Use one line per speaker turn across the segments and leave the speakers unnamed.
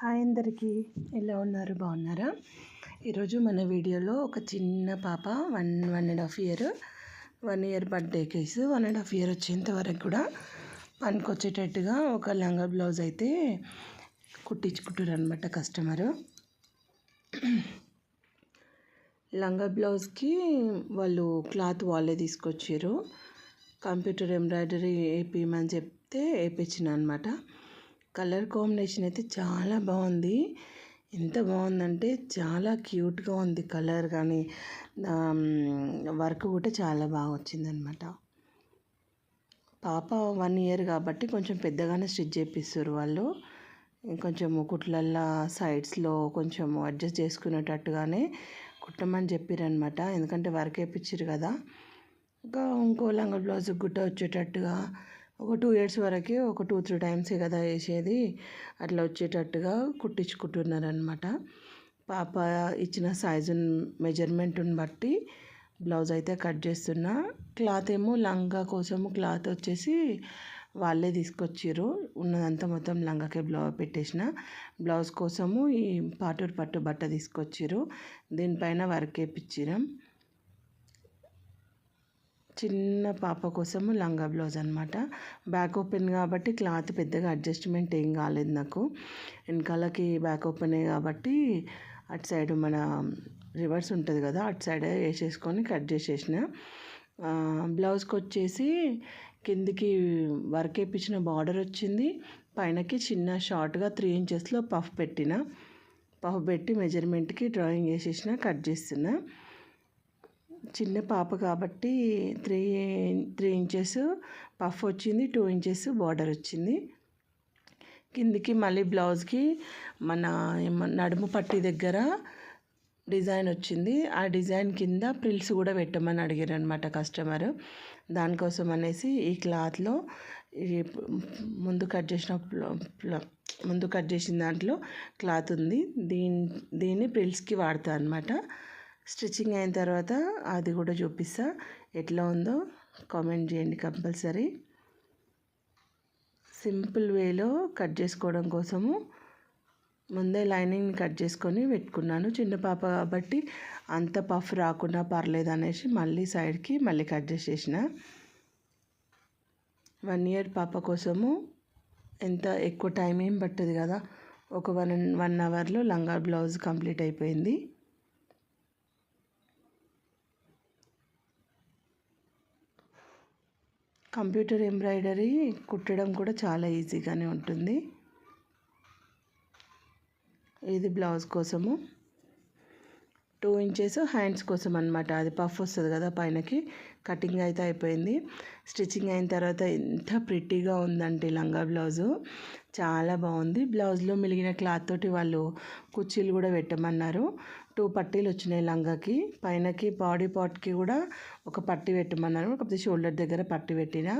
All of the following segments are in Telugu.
హాయ్ అందరికీ. ఎలా ఉన్నారు? బాగున్నారా? ఈరోజు మన వీడియోలో ఒక చిన్న పాప one one and half year one year birthday case one and half year వచ్చేంత వరకు కూడా పనికొచ్చేటట్టుగా ఒక లంగా బ్లౌజ్ అయితే కుట్టించుకుంటారు అనమాట కస్టమరు. లంగా బ్లౌజ్కి వాళ్ళు క్లాత్ వాళ్ళే తీసుకొచ్చారు కంప్యూటర్ ఎంబ్రాయిడరీ వేపించమని చెప్తే వేపించిన అనమాట కలర్ కాంబినేషన్ అయితే చాలా బాగుంది. ఎంత బాగుందంటే చాలా క్యూట్గా ఉంది కలర్ కానీ వర్క్ కూడా చాలా బాగా వచ్చిందనమాట పాప వన్ ఇయర్ కాబట్టి కొంచెం పెద్దగానే స్టిచ్ చేపిస్తారు వాళ్ళు. కొంచెం కుట్లల్లో సైడ్స్లో కొంచెం అడ్జస్ట్ చేసుకునేటట్టుగానే కుట్టమని చెప్పారనమాట ఎందుకంటే వర్క్ వేయించారు కదా. ఇంకా ఇంకో లంగ బ్లౌజ్ గుట్ట వచ్చేటట్టుగా ఒక టూ ఇయర్స్ వరకు ఒక టూ త్రీ టైమ్సే కదా వేసేది. అట్లా వచ్చేటట్టుగా కుట్టించుకుంటున్నారనమాట పాప ఇచ్చిన సైజు మెజర్మెంట్ని బట్టి బ్లౌజ్ అయితే కట్ చేస్తున్నా. క్లాత్ ఏమో లంగా కోసము క్లాత్ వచ్చేసి వాళ్ళే తీసుకొచ్చారు ఉన్నదంతా మొత్తం లంగాకే బ్లౌ పెట్టేసిన. బ్లౌజ్ కోసము ఈ పాటూరు పట్టు బట్ట తీసుకొచ్చారు దీనిపైన వర్క్ వేయించినాం చిన్న పాప కోసము లంగా బ్లౌజ్ అనమాట బ్యాక్ ఓపెన్ కాబట్టి క్లాత్ పెద్దగా అడ్జస్ట్మెంట్ ఏం కాలేదు నాకు. వెనకాలకి బ్యాక్ ఓపెనే కాబట్టి అటు సైడ్ మన రివర్స్ ఉంటుంది కదా అటు సైడ్ వేసేసుకొని కట్ చేసేసిన. బ్లౌజ్కి వచ్చేసి కిందికి వర్క్ వేయించిన బార్డర్ వచ్చింది. పైనకి చిన్న షార్ట్గా త్రీ ఇంచెస్లో పఫ్ పెట్టిన. పఫ్ పెట్టి మెజర్మెంట్కి డ్రాయింగ్ వేసేసిన కట్ చేస్తున్నా చిన్న పాప కాబట్టి త్రీ త్రీ ఇంచెస్ పఫ్ వచ్చింది టూ ఇంచెస్ బార్డర్ వచ్చింది. కిందికి మళ్ళీ బ్లౌజ్కి మన నడుము పట్టి దగ్గర డిజైన్ వచ్చింది. ఆ డిజైన్ కింద ప్రిల్స్ కూడా పెట్టమని అడిగారు అనమాట కస్టమర్. దానికోసం అనేసి ఈ క్లాత్లో ముందు కట్ చేసిన ముందు కట్ చేసిన దాంట్లో క్లాత్ ఉంది. దీని దీన్ని ప్రిల్స్కి వాడతా అనమాట స్టిచ్చింగ్ అయిన తర్వాత అది కూడా చూపిస్తా. ఎట్లా ఉందో కామెంట్ చేయండి కంపల్సరీ. సింపుల్ వేలో కట్ చేసుకోవడం కోసము ముందే లైనింగ్ని కట్ చేసుకొని పెట్టుకున్నాను. చిన్న పాప కాబట్టి అంత పఫ్ రాకుండా పర్లేదు అనేసి మళ్ళీ సైడ్కి మళ్ళీ కట్ చేసేసిన. వన్ ఇయర్ పాప కోసము ఎంత ఎక్కువ టైం ఏం పట్టదు కదా. ఒక వన్ వన్ అవర్లో లంగా బ్లౌజ్ కంప్లీట్ అయిపోయింది. కంప్యూటర్ ఎంబ్రాయిడరీ కుట్టడం కూడా చాలా ఈజీగానే ఉంటుంది. ఇది బ్లౌజ్ కోసము. టూ ఇంచెస్ హ్యాండ్స్ కోసం అనమాట అది పఫ్ వస్తుంది కదా పైనకి. కటింగ్ అయితే అయిపోయింది. స్టిచ్చింగ్ అయిన తర్వాత ఎంత ప్రిట్టీగా ఉందంటే లంగా బ్లౌజు. చాలా బాగుంది. బ్లౌజ్లో మిలిగిన క్లాత్ తోటి వాళ్ళు కుర్చీలు కూడా పెట్టమన్నారు. టూ పట్టీలు వచ్చినాయి లంగాకి. పైనకి బాడీ పార్ట్కి కూడా ఒక పట్టీ పెట్టమన్నారు. కాకపోతే షోల్డర్ దగ్గర పట్టి పెట్టిన.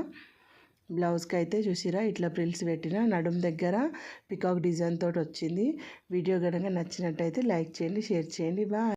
బ్లౌజ్కి అయితే చూసిరా ఇట్లా ప్రిల్స్ పెట్టిన. నడుం దగ్గర పికాక్ డిజైన్ తోటి వచ్చింది. వీడియో కనుక నచ్చినట్టయితే లైక్ చేయండి షేర్ చేయండి. బాయ్.